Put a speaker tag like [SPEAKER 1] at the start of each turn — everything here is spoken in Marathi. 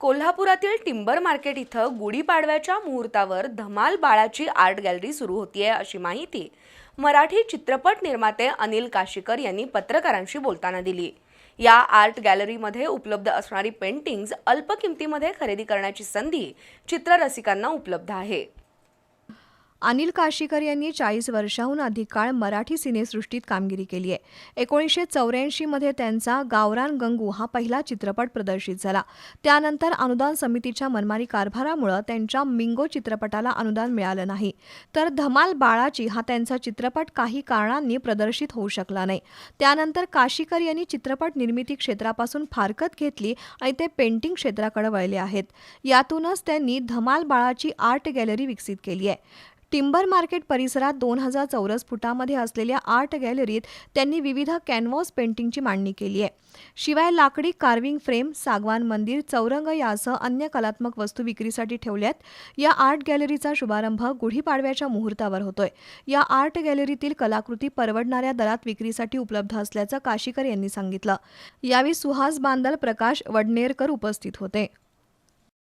[SPEAKER 1] कोल्हापुरातील टिंबर मार्केट इथं गुढीपाडव्याच्या मुहूर्तावर धमाल बाळाची आर्ट गॅलरी सुरू होतीये अशी माहिती मराठी चित्रपट निर्माते अनिल काशीकर यांनी पत्रकारांशी बोलताना दिली. या आर्ट गॅलरीमध्ये उपलब्ध असणारी पेंटिंग्ज अल्प किमतीमध्ये खरेदी करण्याची संधी चित्ररसिकांना उपलब्ध आहे.
[SPEAKER 2] अनिल काशीकर यांनी चाळीस वर्षाहून अधिक काळ मराठी सिनेसृष्टीत कामगिरी केली आहे. एकोणीसशे चौऱ्याऐंशीमध्ये त्यांचा गावरान गंगू हा पहिला चित्रपट प्रदर्शित झाला. त्यानंतर अनुदान समितीच्या मनमारी कारभारामुळं त्यांच्या मिंगो चित्रपटाला अनुदान मिळालं नाही. तर धमाल बाळाची हा त्यांचा चित्रपट काही कारणांनी प्रदर्शित होऊ शकला नाही. त्यानंतर काशीकर यांनी चित्रपट निर्मिती क्षेत्रापासून फारकत घेतली आणि ते पेंटिंग क्षेत्राकडे वळले आहेत. यातूनच त्यांनी धमाल बाळाची आर्ट गॅलरी विकसित केली आहे. टिंबर मार्केट परिसरात दोन हजार चौरस फुटामध्ये असलेल्या आर्ट गॅलरीत त्यांनी विविध कॅनव्हास पेंटिंगची मांडणी केली आहे. शिवाय लाकडी कार्विंग फ्रेम सागवान मंदिर चौरंग यासह अन्य कलात्मक वस्तू विक्रीसाठी ठेवल्यात. या आर्ट गॅलरीचा शुभारंभ गुढीपाडव्याच्या मुहूर्तावर होतोय. या आर्ट गॅलरीतील कलाकृती परवडणाऱ्या दरात विक्रीसाठी उपलब्ध असल्याचं काशीकर यांनी सांगितलं. यावेळी सुहास बांदल प्रकाश वडनेरकर उपस्थित होते.